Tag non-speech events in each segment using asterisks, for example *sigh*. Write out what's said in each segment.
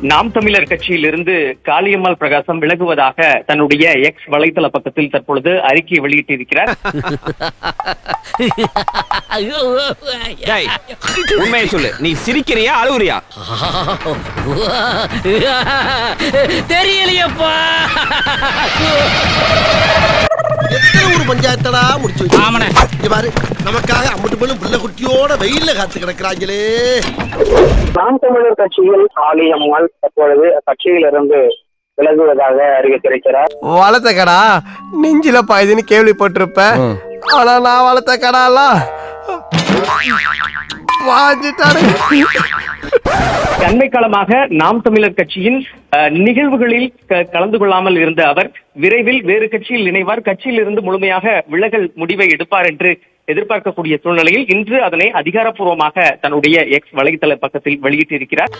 நாம் தமிழர் கட்சியிலிருந்து காளியம்மாள் பிரகாசம் விலகுவதாக தன்னுடைய எக்ஸ் வலைதள பக்கத்தில் தற்பொழுது அறிக்கை வெளியிட்டிருக்கிறார். டேய், உண்மையை சொல்லு. நீ சிரிக்கிறியா அழுகுறியா? எத்தனை ஒரு பஞ்சாயத்தடா முடிச்சு இங்க பாரு நமக்காக அம்பட்டு பெண்ணும் பிள்ளை குட்டியோட வெயில்ல காத்து கிடக்குறாங்களே. நாம் தமிழர் கட்சியில் காளியம்மாள் தற்பொழுது கட்சியிலிருந்து விலகுவதாக அறிவித்திருக்கிறார். வளர்த்த கடா நெஞ்சில பாயுதுன்னு கேள்விப்பட்டிருப்ப. ஆனா நான் வளர்த்த கடாலாம் வாஞ்சிட்டாரு அண்மை காலமாக நாம் தமிழர் கட்சியின் நிகழ்வுகளில் க- கலந்து கொள்ளாமல் இருந்த அவர் விரைவில் வேறு கட்சியில் இணைவார். கட்சியில் இருந்து முழுமையாக விலகல் முடிவை எடுப்பார் என்று எதிர்பார்க்கக்கூடிய சூழ்நிலையில் இன்று அதனை அதிகாரப்பூர்வமாக தன்னுடைய எக்ஸ் வலைதள பக்கத்தில் வெளியிட்டிருக்கிறார்.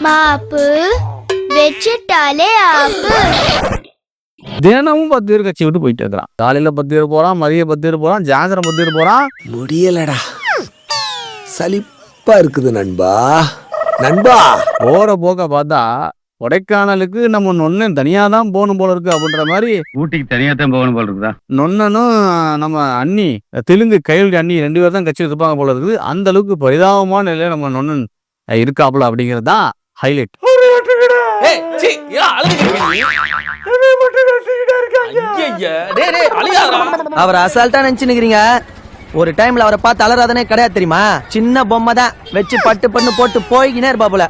தினமும் பத்து பேர் கட்சி விட்டு போயிட்டு இருக்கிறான். காலையில பத்து பேர் போறான் மதியம் பத்து பேர் போறான் சாயந்தரம் பத்து பேர் போறான். முடியலடா. சலிப்பா இருக்குது நண்பா. நண்பா. போற போக்க பார்த்தா கொடைக்கானலுக்கு நம்ம நொண்ணன் தனியா தான் போகணும் போல இருக்கு அப்படின்ற மாதிரி ஊட்டிக்கு தனியா தான் போகணும் போல இருக்குதா? நொண்ணனும் நம்ம அண்ணி தெலுங்கு கையெழுதி அண்ணி ரெண்டு பேர் தான் கட்சி இருப்பாங்க போல இருக்குது. அந்த அளவுக்கு பரிதாபமான நிலையில நம்ம நொண்ணன் அஹ், இருக்காப்புல அப்படிங்கிறது தான் ஹைலைட் அவர் அசால்ட்டா நினைச்சுனுக்கிறீங்க ஒரு டைம்ல அவரை பார்த்து அலறாதனே கிடையாது தெரியுமா? சின்ன பொம்மை தான். வச்சு பட்டு பண்ணு போட்டு போய்கினே இருப்பா போல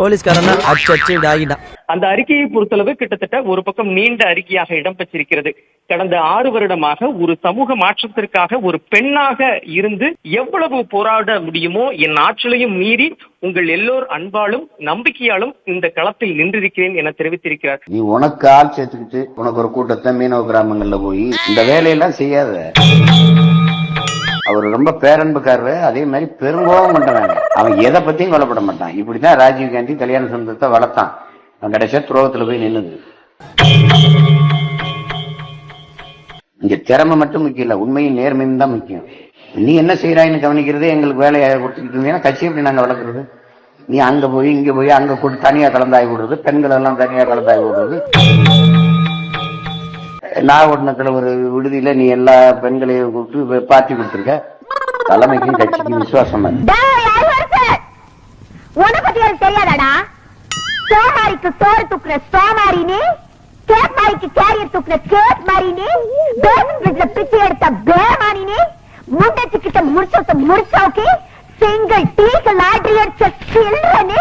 போலீஸ்காரன் அச்சு ஆகிட்டான். அந்த அறிக்கையை பொறுத்தளவு கிட்டத்தட்ட ஒரு பக்கம் நீண்ட அறிக்கையாக இடம்பெற்றிருக்கிறது. கடந்த ஆறு வருடமாக ஒரு சமூக மாற்றத்திற்காக ஒரு பெண்ணாக இருந்து எவ்வளவு போராட முடியுமோ என் ஆற்றலையும் மீறி உங்கள் எல்லோர் அன்பாலும் நம்பிக்கையாலும் இந்த களத்தில் நின்றிருக்கிறேன் என தெரிவித்திருக்கிறார். நீ உனக்கு ஆள் சேர்த்துக்கிட்டு உனக்கு ஒரு கூட்டத்தை மீனவ கிராமங்கள்ல போய் இந்த வேலையெல்லாம் செய்யாத. அவர் ரொம்ப பேரன்புக்காரரு அதே மாதிரி பெருங்கோபம் பண்ணுறாங்க அவன் எதை பத்தியும் கவலைப்பட மாட்டான். இப்படிதான் ராஜீவ் காந்தி கல்யாண சுந்தரத்தை வளர்த்தான். அவன் கடைசியா துரோகத்துல போய் நின்னுது. இங்க திறமை மட்டும் முக்கியம் இல்ல உண்மையும் நேர்மையும் தான் முக்கியம். நீ என்ன செய்யறாயின்னு கவனிக்கிறதே எங்களுக்கு வேலையை கொடுத்துக்கிட்டு இருந்தீங்கன்னா கட்சி எப்படி நாங்க வளர்க்குறது? நீ அங்க போய் இங்க போய் அங்க கூட்டு தனியா கலந்தாய் விடுறது பெண்கள் எல்லாம் தனியா கலந்தாய் விடுறது. நாகப்பட்டினத்துல ஒரு விடுதியில நீ எல்லா பெண்களையும் கூப்பிட்டு பார்ட்டி கொடுத்துருக்க. தலைமைக்கும் கட்சிக்கும் விசுவாசம் இல்லை. உன பத்தி எனக்கு தெரியாதாடா? சோமாரிக்கு சோறு துக்குற சோமாரினி கேப்பாரிக்கு கேரியர் துக்குற கேப் மாரினே பேமன் பிரிட்ஜ்ல பிச்சை எடுத்த பேமானினே முண்டச்சு கிட்ட முடிச்சோத்த முடிச்சோக்கி சிங்கிள் டீக்கு லாட்ரி அடிச்ச சில்றனி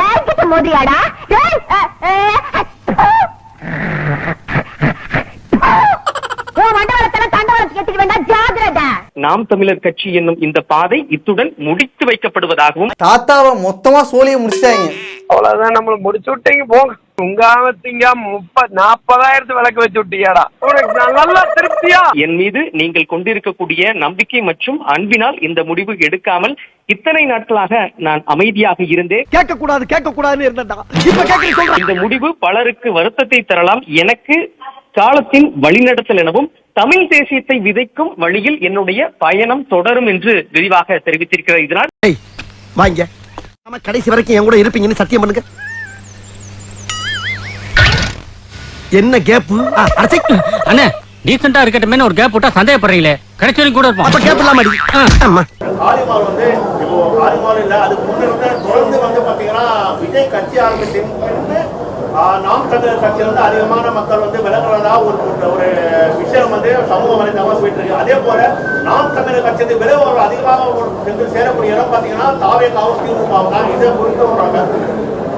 ஏன்கிட்ட மோதியாடா? நாம் தமிழர் கட்சி என்னும் இந்த பாதை இத்துடன் முடித்து வைக்கப்படுவதாகவும் தாத்தாவை மொத்தமா சோழிய முடிச்சிட்டாங்க. அவ்வளவுதான் நம்மள முடிச்சு விட்டீங்க போங்க உங்காமத்தீங்க முப்பது நாற்பதாயிரத்து விளக்கு வச்சு விட்டீங்கடா. உனக்கு நான் நல்லா திருப்தியா? என் மீது நீங்கள் கொண்டிருக்கக்கூடிய நம்பிக்கை மற்றும் அன்பினால் இந்த முடிவு எடுக்காமல் இத்தனை நாட்களாக நான் அமைதியாக இருந்தேன். கேட்க கூடாது கேட்க கூடாதுன்னு இந்த முடிவு பலருக்கு வருத்தத்தை தரலாம். எனக்கு காலத்தின் வழிநடத்தல் எனவும் தமிழ் தேசியத்தை விதைக்கும் வழியில் என்னுடைய பயணம் தொடரும் என்று விரிவாக தெரிவித்திருக்கிறார் இதனால் வாங்க. நம்ம கடைசி வரைக்கும் என் கூட இருப்பீங்கன்னு சத்தியம் பண்ணுங்க. என்ன கேப்பு? அண்ணே டீசெண்டா இருக்கட்டுமே ஒரு கேப் விட்டா சந்தேகப்படுறீங்களே. கிடைச்ச வரைக்கும் கூட இருப்போம். அப்ப கேப் இல்லாம ஆமா. வந்து இப்போ இல்ல தொடர்ந்து வந்து பாத்தீங்கன்னா விஜய் கட்சி ஆரம்பிச்சிருந்து நாம் தமிழர் கட்சியில வந்து அதிகமான மக்கள் வந்து விலகுறதா ஒரு ஒரு விஷயம் வந்து சமூக வலைதளமா போயிட்டு இருக்கு அதே போல நாம் தமிழர் கட்சி வந்து விலகுவர்கள் அதிகமாக சென்று சேரக்கூடிய இடம் பாத்தீங்கன்னா தாவே காவல் திமுக தான். இதை குறித்து சொல்றாங்க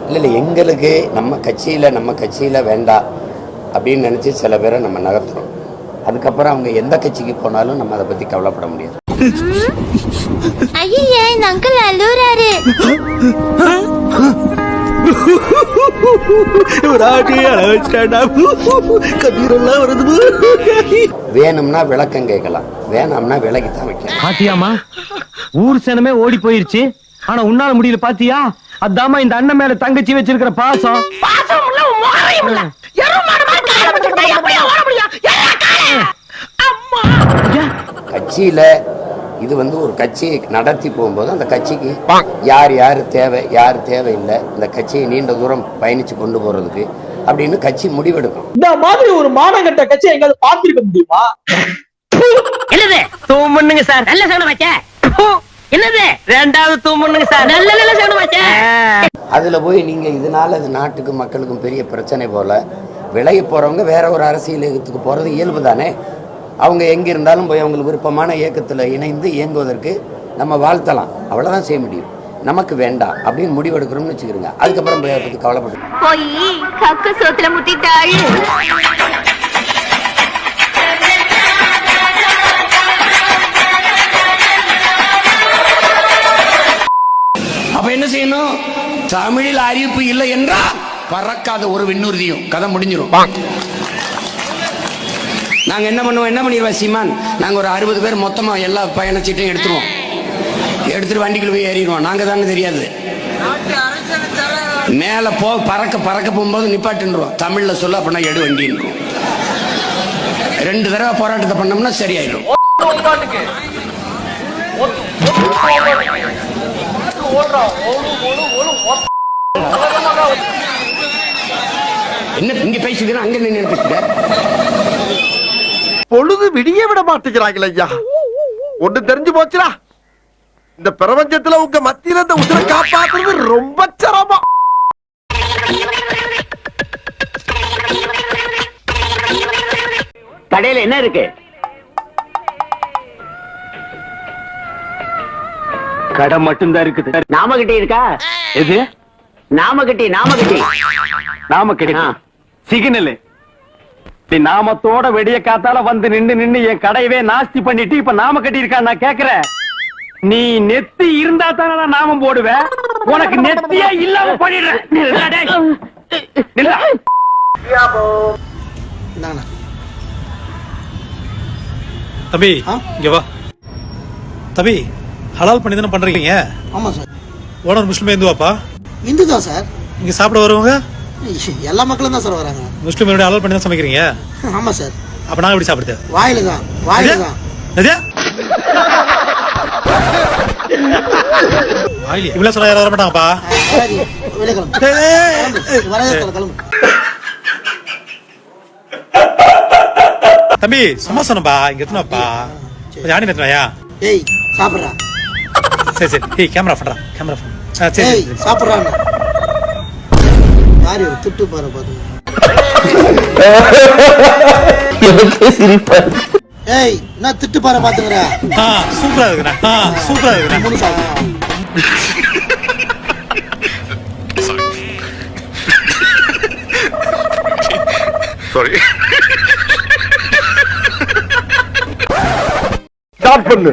இல்ல இல்ல எங்களுக்கு நம்ம கட்சியில நம்ம கட்சியில வேண்டாம் அப்படின்னு நினைச்சு சில பேரை நம்ம நகர்த்துறோம். அதுக்கப்புறம் அவங்க எந்த கட்சிக்கு போனாலும் நம்ம அதை பத்தி கவலைப்பட முடியாது. ஐயே இந்த அங்கிள் அழுறாரு *laughs* கபீரெல்லாம் வருது. வேணும்னா விளக்கம் கேட்கலாம். வேணாம்னா விலகி தான் வைக்கலாம். பாத்தியாமா ஊர் சனமே ஓடி போயிருச்சு. ஆனா உன்னால முடியல பாத்தியா? அதாம்மா இந்த அண்ணன் மேல தங்கச்சி வச்சிருக்கிற பாசம். கட்சியில இது வந்து ஒரு கட்சியை நடத்தி போகும்போது அந்த கட்சிக்கு யார் யார் தேவை யார் தேவையில்லை இந்த கட்சியை நீண்ட தூரம் பயணித்து கொண்டு போகிறதுக்கு அப்படின்னு கட்சி முடிவெடுக்கும். இந்த மாதிரி ஒரு மானகட்ட கட்சி எங்காவது பார்த்திருக்க முடியுமா? என்னது? தூமுன்னுங்க சார். நல்ல சவுண்ட் வச்ச என்னது? ரெண்டாவது தூமுன்னுங்க சார். நல்ல நல்ல சவுண்ட் வச்ச அதில் போய் நீங்கள் இதனால இது நாட்டுக்கும் மக்களுக்கும் பெரிய பிரச்சனை போல விலகி போகிறவங்க வேற ஒரு அரசியல் இயக்கத்துக்கு போகிறது இயல்பு தானே அவங்க எங்கே இருந்தாலும் போய் அவங்களுக்கு விருப்பமான இயக்கத்தில் இணைந்து இயங்குவதற்கு நம்ம வாழ்த்தலாம். அவ்வளோதான் செய்ய முடியும். நமக்கு வேண்டாம் அப்படின்னு முடிவெடுக்கிறோம்னு வச்சுக்கிறோங்க. அதுக்கப்புறம் போய் அதை பற்றி கவலைப்பட்டு போய் கக்கு சோத்துல முட்டிட்டாள் அப்ப என்ன செய்யணும்? தமிழில் அறிவிப்பு இல்லை என்றால் பறக்காத ஒரு விண்ணுறுதியும் கதை முடிஞ்சிடும் நாங்க என்ன பண்ணுவோம்? என்ன பண்ணிடுவோம் சீமான்? நாங்க ஒரு அறுபது பேர் மொத்தமா எல்லா பயணச்சீட்டையும் எடுத்துருவோம். எடுத்துட்டு வண்டிக்குள்ள போய் ஏறிடுவோம். நாங்க தானே தெரியாது. மேல போ பறக்க பறக்க போகும்போது நிப்பாட்டுன்றோம் தமிழ்ல சொல்ல அப்படின்னா எடு வண்டின்றோம் ரெண்டு தடவை போராட்டத்தை பண்ணோம்னா சரியாயிடும் என்ன இங்க பேசிக்கிறேன் அங்க நின்று பேசுற பொழுது விடிய விட மாட்டேங்கிறாங்களே ஐயா. ஒண்ணு தெரிஞ்சு போச்சுடா. இந்த பிரபஞ்சத்துல உங்க மத்தியில இந்த உசுரை காப்பாத்துறது ரொம்ப சிரமம். கடையில என்ன இருக்கு? கடை மட்டும்தான் இருக்குது. நாமகிட்டி இருக்கா? எது? நாமகிட்டி நாமகிட்டி. நாம கிடைக்கும் சிக்னல். நீ நாமத்தோட வெடிய காத்தால வந்து நின்னு நின்னு என் கடையவே நாஸ்தி பண்ணிட்டு இப்ப நாம கட்டி இருக்கா நான் கேக்குறேன். நீ நெத்தி இருந்தா தானே நான் நாமம் போடுவேன் உனக்கு நெத்தியே இல்லாம பண்ணிடுறேன். தம்பி இங்க வா. தம்பி ஹலால் பண்ணி தானே பண்றீங்க? ஆமா சார். ஓனர் முஸ்லீம் இந்துவாப்பா? இந்து தான் சார். இங்க சாப்பிட வருவாங்க? எல்லா மக்களும் தான் சார் வராங்க. முஸ்லீம் ஹலால் பண்ணி தான் சமைக்கிறீங்க? ஆமா சார். அப்ப நான் எப்படி சாப்பிடுறது? வாயில தான் வாயில தான். எது? சொல்ல யாரும் வர மாட்டாங்கப்பா தம்பி சும்மா சொன்னப்பா இங்க எத்தனாப்பா? ஆணி எத்தனாயா ஏய் சாப்பிடுறா. சரி சரி. ஏய் கேமரா பண்றா கேமரா பண்ண சரி. சாப்பிடுறாங்க. யாரு ஒரு திட்டு பாரு பாத்து ஏய் என்ன திட்டு பாரு பாத்துங்கற ஆ சூப்பரா இருக்குண்ணா ஆ சூப்பரா மூணு சாப்பிடு ஸ்டார்ட் பண்ணு.